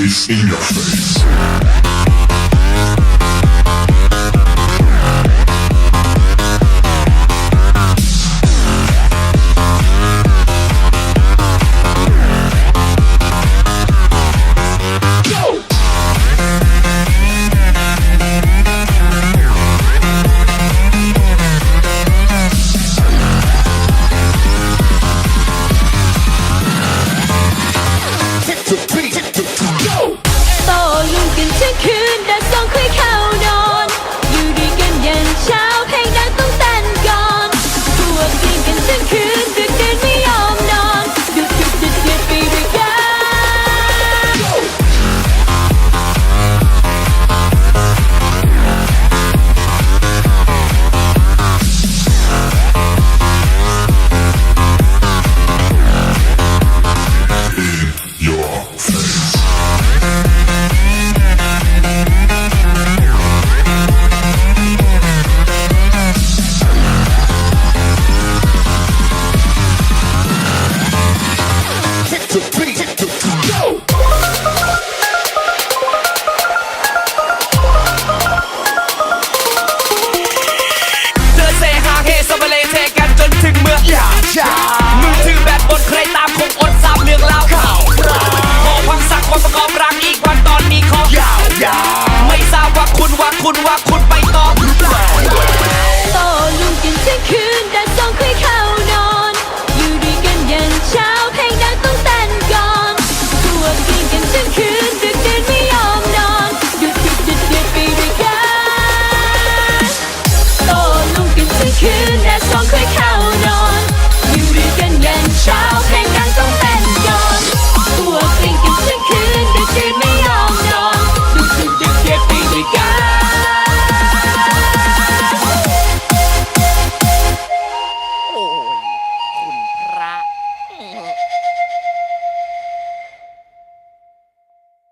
face in your face. ุณว่าคุณไปต่อหรือเปล่าต่อลุงกินทช้งคืนแต่สองคุยเข้านอน อยู่ดีกัน ยันเช้า เพลงดังต้องเต้นก่อนตัวกินกันทช้งคืนดึกดื่นไม่ยอมนอนดยุดยุดยุดึกไปด้วยกันต่อลุงกินทช้งคืนแต่สองคุยเข้า